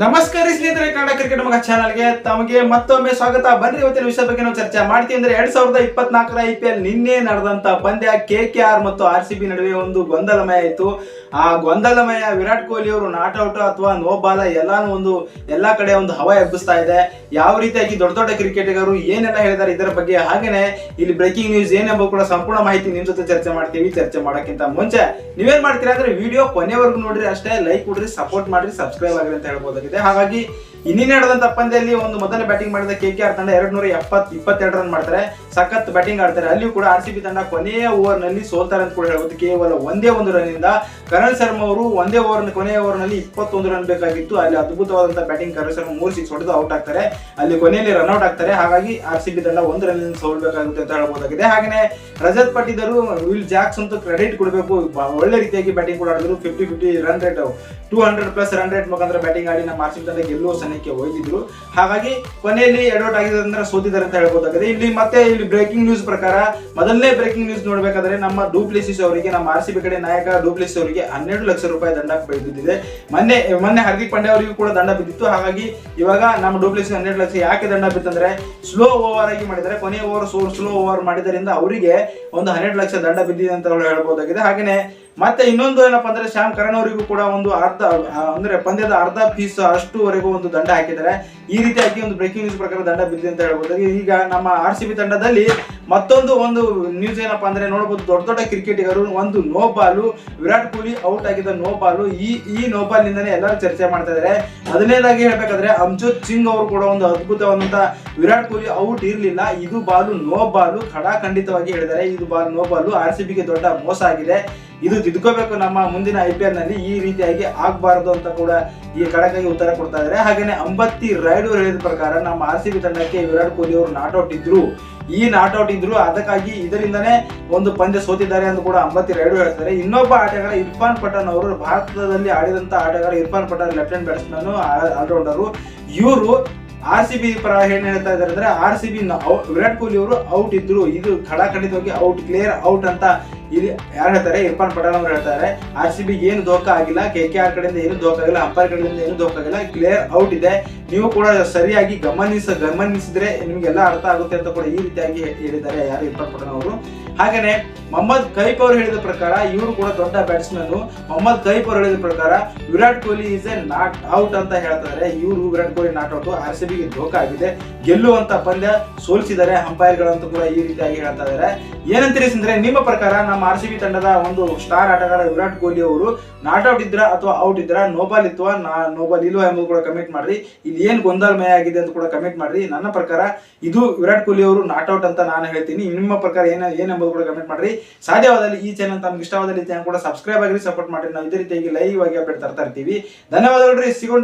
ನಮಸ್ಕಾರ ಸ್ನೇಹಿತರೆ, ಕನ್ನಡ ಕ್ರಿಕೆಟ್ ಮಗ ಚಾನಲ್ಗೆ ತಮಗೆ ಮತ್ತೊಮ್ಮೆ ಸ್ವಾಗತ. ಬನ್ನಿ ಇವತ್ತಿನ ವಿಷಯದ ಬಗ್ಗೆ ನಾವು ಚರ್ಚೆ ಮಾಡ್ತೀವಿ ಅಂದ್ರೆ ಎರಡ್ ಸಾವಿರದ ಇಪ್ಪತ್ನಾಲ್ಕರ ಐ ಪಿ ಎಲ್ ನಿನ್ನೆ ನಡೆದಂತ ಪಂದ್ಯ ಕೆ ಕೆ ಆರ್ ಮತ್ತು ಆರ್ ಸಿ ಬಿ ನಡುವೆ ಒಂದು ಗೊಂದಲಮಯ ಇತ್ತು. ಆ ಗೊಂದಲಮಯ ವಿರಾಟ್ ಕೊಹ್ಲಿ ಅವರು ನಾಟ್ ಔಟ್ ಅಥವಾ ನೋ ಬಾಲ ಎಲ್ಲಾನು ಒಂದು ಎಲ್ಲಾ ಕಡೆ ಒಂದು ಹವಾ ಎಬ್ಬಿಸ್ತಾ ಇದೆ. ಯಾವ ರೀತಿಯಾಗಿ ದೊಡ್ಡ ದೊಡ್ಡ ಕ್ರಿಕೆಟಿಗರು ಏನೆಲ್ಲ ಹೇಳಿದ್ದಾರೆ ಇದರ ಬಗ್ಗೆ ಹಾಗೇನೆ ಇಲ್ಲಿ ಬ್ರೇಕಿಂಗ್ ನ್ಯೂಸ್ ಏನೆಂಬ ಕೂಡ ಸಂಪೂರ್ಣ ಮಾಹಿತಿ ನಿಮ್ ಜೊತೆ ಚರ್ಚೆ ಮಾಡ್ತೀವಿ. ಚರ್ಚೆ ಮಾಡೋಕ್ಕಿಂತ ಮುಂಚೆ ನೀವೇನ್ ಮಾಡ್ತೀರಾ ಅಂದ್ರೆ ವಿಡಿಯೋ ಕೊನೆವರೆಗೂ ನೋಡ್ರಿ ಅಷ್ಟೇ. ಲೈಕ್ ಕೊಡ್ರಿ, ಸಪೋರ್ಟ್ ಮಾಡ್ರಿ, ಸಬ್ಸ್ಕ್ರೈಬ್ ಆಗ್ರಿ ಅಂತ ಹೇಳ್ಬೋದಾಗಿದೆ ಹಾಗಾಗಿ ಇನ್ನಿನ ನಡೆದಂತ ಪಂದ್ಯದಲ್ಲಿ ಒಂದು ಮೊದಲ ಬ್ಯಾಟಿಂಗ್ ಮಾಡಿದ ಕೆ ಕೆ ಆರ್ ತಂಡ ಎರಡ್ ನೂರ ಎಪ್ಪತ್, ಇಪ್ಪತ್ತೆರಡು ರನ್ ಮಾಡ್ತಾರೆ. ಸಖತ್ ಬ್ಯಾಟಿಂಗ್ ಆಡ್ತಾರೆ. ಅಲ್ಲಿಯೂ ಕೂಡ ಆರ್ ಸಿ ಬಿ ತಂಡ ಕೊನೆಯ ಓವರ್ನಲ್ಲಿ ಸೋಲ್ತಾರೆ ಅಂತ ಕೂಡ ಹೇಳ್ಬೋದು. ಕೇವಲ ಒಂದೇ ಒಂದು ರನ್ ಇಂದ ಕರಣ್ ಶರ್ಮಾ ಅವರು ಒಂದೇ ಓವರ್ ಕೊನೆಯ ಓವರ್ನಲ್ಲಿ ಇಪ್ಪತ್ತೊಂದು ರನ್ ಬೇಕಾಗಿತ್ತು. ಅಲ್ಲಿ ಅದ್ಭುತವಾದಂತಹ ಬ್ಯಾಟಿಂಗ್ ಕರಣ್ ಶರ್ಮಾ ಮೂರು ಸಿಕ್ಸ್ ಹೊಡೆದು ಔಟ್ ಆಗ್ತಾರೆ. ಅಲ್ಲಿ ಕೊನೆಯಲ್ಲಿ ರನ್ ಔಟ್ ಆಗ್ತಾರೆ. ಹಾಗಾಗಿ ಆರ್ ಸಿ ಬಿ ತಂಡ ಒಂದು ರನ್ ಸೋಲ್ಬೇಕಾಗುತ್ತೆ ಅಂತ ಹೇಳ್ಬೋದಾಗಿದೆ. ಹಾಗೆ ರಜತ್ ಪಟ್ಟಿದರು, ವಿಲ್ ಜಾಕ್ಸ್ ಅಂತೂ ಕ್ರೆಡಿಟ್ ಕೊಡಬೇಕು. ಒಳ್ಳೆ ರೀತಿಯಾಗಿ ಬ್ಯಾಟಿಂಗ್ ಕೂಡ ಆಡಿದ್ರು. Fifty fifty run rate two hundred plus run rate ಮುಖಾಂತರ ಬ್ಯಾಟಿಂಗ್ ಆಡಿ ನಮ್ಮ ಆರ್ ಸಿ ಬಿ ತಂಡ ಗೆಲ್ಲುವ ಸನ್ನಿಕ್ಕೆ ಒಯ್ದಿದ್ರು ಹಾಗಾಗಿ ಕೊನೆಯಲ್ಲಿ ಎಡೌಟ್ ಆಗಿದೆ ಸೋತಿದ್ದಾರೆ ಅಂತ ಹೇಳ್ಬೋದಾಗಿದೆ. ಇಲ್ಲಿ ಮತ್ತೆ ಇಲ್ಲಿ ಬ್ರೇಕಿಂಗ್ ನ್ಯೂಸ್ ಪ್ರಕಾರ ಮೊದಲನೇ ಬ್ರೇಕಿಂಗ್ ನ್ಯೂಸ್ ನೋಡಬೇಕಾದ್ರೆ ನಮ್ಮ ಡೂಪ್ಲಿಸಿಸ್ ಅವರಿಗೆ, ನಮ್ಮ ಆರ್ ಸಿ ಬಿ ಕಡೆ ನಾಯಕ ಡೂಪ್ಲಿಸಿಸ್ ಅವರಿಗೆ ಹನ್ನೆರಡು ಲಕ್ಷ ರೂಪಾಯಿ ದಂಡ ಬಿದ್ದಿದೆ ಮೊನ್ನೆ ಮೊನ್ನೆ ಹಾರ್ದಿಕ್ ಪಾಂಡೆ ಅವರಿಗೂ ಕೂಡ ದಂಡ ಬಿದ್ದಿತ್ತು. ಹಾಗಾಗಿ ಇವಾಗ ನಮ್ಮ ಡೂಪ್ಲಿಸಿ ಹನ್ನೆರಡು ಲಕ್ಷ ಯಾಕೆ ದಂಡ ಬಿತ್ತಂದ್ರೆ ಸ್ಲೋ ಓವರ್ ಆಗಿ ಮಾಡಿದರೆ ಕೊನೆ ಓವರ್ ಸ್ಲೋ ಓವರ್ ಮಾಡಿದ್ದರಿಂದ ಅವರಿಗೆ ಒಂದು ಹನ್ನೆರಡು ಲಕ್ಷ ದಂಡ ಬಿದ್ದಿದೆ ಅಂತ ಹೇಳ್ಬೋದಾಗಿದೆ. ಹಾಗೇನೆ ಮತ್ತೆ ಇನ್ನೊಂದು ಏನಪ್ಪಾ ಅಂದ್ರೆ ಶ್ಯಾಮ್ ಕರಣ್ ಅವರಿಗೂ ಕೂಡ ಒಂದು ಅರ್ಧ ಅಂದ್ರೆ ಪಂದ್ಯದ ಅರ್ಧ ಪೀಸ್ ಅಷ್ಟುವರೆಗೂ ಒಂದು ದಂಡ ಹಾಕಿದ್ದಾರೆ. ಈ ರೀತಿಯಾಗಿ ಒಂದು ಬ್ರೇಕಿಂಗ್ ನ್ಯೂಸ್ ಪ್ರಕಾರ ದಂಡ ಬಿದ್ದಿದೆ ಅಂತ ಹೇಳ್ಬೋದು. ಈಗ ನಮ್ಮ ಆರ್ ಸಿ ಬಿ ತಂಡದಲ್ಲಿ ಮತ್ತೊಂದು ಒಂದು ನ್ಯೂಸ್ ಏನಪ್ಪಾ ಅಂದ್ರೆ ನೋಡಬಹುದು ದೊಡ್ಡ ದೊಡ್ಡ ಕ್ರಿಕೆಟಿಗರು, ಒಂದು no ball Virat Kohli out ಆಗಿದ್ದ ನೋ ಬಾಲು ಈ ಈ ನೋ ಬಾಲ್ ನಿಂದನೇ ಎಲ್ಲರೂ ಚರ್ಚೆ ಮಾಡ್ತಾ ಇದ್ದಾರೆ. ಹದಿನೈದಾಗಿ ಹೇಳ್ಬೇಕಾದ್ರೆ ಅಮ್ಜೋತ್ ಸಿಂಗ್ ಅವರು ಕೂಡ ಒಂದು ಅದ್ಭುತವಾದಂತ ವಿರಾಟ್ ಕೊಹ್ಲಿ ಔಟ್ ಇರಲಿಲ್ಲ. ಇದು ಬಾಲು ನೋ ಬಾಲು ಖಡಾಖಂಡಿತವಾಗಿ ಹೇಳಿದ್ದಾರೆ. ಇದು ball no ball R C ಬಿಗೆ ದೊಡ್ಡ ಮೋಸ ಆಗಿದೆ. ಇದು ತಿದ್ಕೋಬೇಕು ನಮ್ಮ ಮುಂದಿನ ಐ ಪಿ ಎಲ್ನಲ್ಲಿ ಈ ರೀತಿಯಾಗಿ ಆಗ್ಬಾರದು ಅಂತ ಕೂಡ ಈ ಕಡಕಾಗಿ ಉತ್ತರ ಕೊಡ್ತಾ ಇದ್ದಾರೆ ಹಾಗೇನೆ ಅಂಬತ್ತಿ ರೈಡ್ ಹೇಳಿದ ಪ್ರಕಾರ ನಮ್ಮ ಆರ್ ಸಿ ಬಿ ತಂಡಕ್ಕೆ ವಿರಾಟ್ ಕೊಹ್ಲಿ ಅವರು ನಾಟ್ ಔಟ್ ಇದ್ರು. ಈ ನಾಟ್ ಔಟ್ ಇದ್ರು, ಅದಕ್ಕಾಗಿ ಇದರಿಂದನೇ ಒಂದು ಪಂದ್ಯ ಸೋತಿದ್ದಾರೆ ಅಂತ ಕೂಡ ಅಂಬತ್ತಿ ರೈಡು ಹೇಳ್ತಾರೆ. ಇನ್ನೊಬ್ಬ ಆಟಗಾರ ಇರ್ಫಾನ್ ಪಠಾಣ್ ಅವರು ಭಾರತದಲ್ಲಿ ಆಡಿದಂತ ಆಟಗಾರ Irfan Pathan left hand batsman all rounder. ಇವರು ಆರ್ ಸಿ ಬಿ ಪರ ಏನ್ ಹೇಳ್ತಾ ಇದ್ದಾರೆ ಅಂದ್ರೆ R C B Virat Kohli ಅವರು ಔಟ್ ಇದ್ರು. ಇದು ಖಡಾಖಂಡಿತವಾಗಿ ಔಟ್ ಕ್ಲಿಯರ್ ಔಟ್ ಅಂತ ಇಲ್ಲಿ ಯಾರು ಹೇಳ್ತಾರೆ? ಇರ್ಫಾನ್ ಪಠಾಣ್ ಅವರು ಹೇಳ್ತಾರೆ. ಆರ್ ಸಿ ಬಿ ಏನು ದೋಖ ಆಗಿಲ್ಲ. ಕೆ ಕೆ ಆರ್ ಕಡೆಯಿಂದ ಏನು ದೋಖ ಆಗಿಲ್ಲ. ಅಂಪೈರ್ ಕಡೆಯಿಂದ ಏನು ದೋಖ ಆಗಿಲ್ಲ. ಕ್ಲಿಯರ್ ಔಟ್ ಇದೆ. ನೀವು ಕೂಡ ಸರಿಯಾಗಿ ಗಮನಿಸ, ಗಮನಿಸಿದ್ರೆ ನಿಮ್ಗೆಲ್ಲ ಅರ್ಥ ಆಗುತ್ತೆ ಅಂತ ಕೂಡ ಈ ರೀತಿಯಾಗಿ ಹೇಳಿದ್ದಾರೆ ಯಾರು ಇರ್ಫಾನ್ ಪಠಾಣ್ ಅವರು. ಹಾಗೇನೆ ಮೊಹಮ್ಮದ್ ಕೈಪ್ ಅವರು ಹೇಳಿದ ಪ್ರಕಾರ ಇವರು ಕೂಡ ದೊಡ್ಡ ಬ್ಯಾಟ್ಸ್ಮನ್ ಮೊಹಮ್ಮದ್ ಕೈಪ್ ಅವರು ಹೇಳಿದ ಪ್ರಕಾರ Virat Kohli is a not out ಅಂತ ಹೇಳ್ತಾರೆ. ಇವರು Virat Kohli not out R C ಬಿಗೆ ಧೋಕ ಆಗಿದೆ. ಗೆಲ್ಲುವಂತ ಪಂದ್ಯ ಸೋಲಿಸಿದ್ದಾರೆ. ಅಂಪೈರ್ಗಳಂತೂ ಕೂಡ ಈ ರೀತಿಯಾಗಿ ಹೇಳ್ತಾ ಇದ್ದಾರೆ ಏನಂತೀರಿ ಅಂದ್ರೆ ನಿಮ್ಮ ಪ್ರಕಾರ ನಮ್ಮ ಆರ್ ಸಿ ಬಿ ತಂಡದ ಒಂದು ಸ್ಟಾರ್ ಆಟಗಾರ ವಿರಾಟ್ ಕೊಹ್ಲಿ ಅವರು ನಾಟ್ ಔಟ್ ಇದ್ರ ಅಥವಾ ಔಟ್ ಇದ್ರ? ನೋಬಾಲ್ ಇತ್ವಾ? ನೋಬಾಲ್ ಇಲ್ವಾ ಎಂಬುದು ಕೂಡ ಕಮೆಂಟ್ ಮಾಡ್ರಿ. ಇಲ್ಲಿ ಏನ್ ಗೊಂದಲಮಯ ಆಗಿದೆ ಅಂತ ಕೂಡ ಕಮೆಂಟ್ ಮಾಡ್ರಿ. ನನ್ನ ಪ್ರಕಾರ ಇದು ವಿರಾಟ್ ಕೊಹ್ಲಿ ಅವರು ನಾಟ್ ಔಟ್ ಅಂತ ನಾನು ಹೇಳ್ತೀನಿ. ನಿಮ್ಮ ಪ್ರಕಾರ ಏನ, ಏನೆಂಬುದು ಕೂಡ ಕಮೆಂಟ್ ಮಾಡ್ರಿ. ಸಾಧ್ಯವಾದಲ್ಲಿ ಈ ಚಾನಲ್ ತಮ್ಗೆ ಇಷ್ಟವಾದ ಚಾನಲ್ ಕೂಡ ಸಬ್ಸ್ಕ್ರೈಬ್ ಆಗಿರಿ ಸಪೋರ್ಟ್ ಮಾಡಿ ನಾವು ಇದೇ ರೀತಿಯಾಗಿ ಲೈವ್ ಆಗಿ ಅಪ್ಡೇಟ್ ತರ್ತಾ ಇರ್ತೀವಿ. ಧನ್ಯವಾದಗಳು ಸಿಗೋಣ್ರಿ.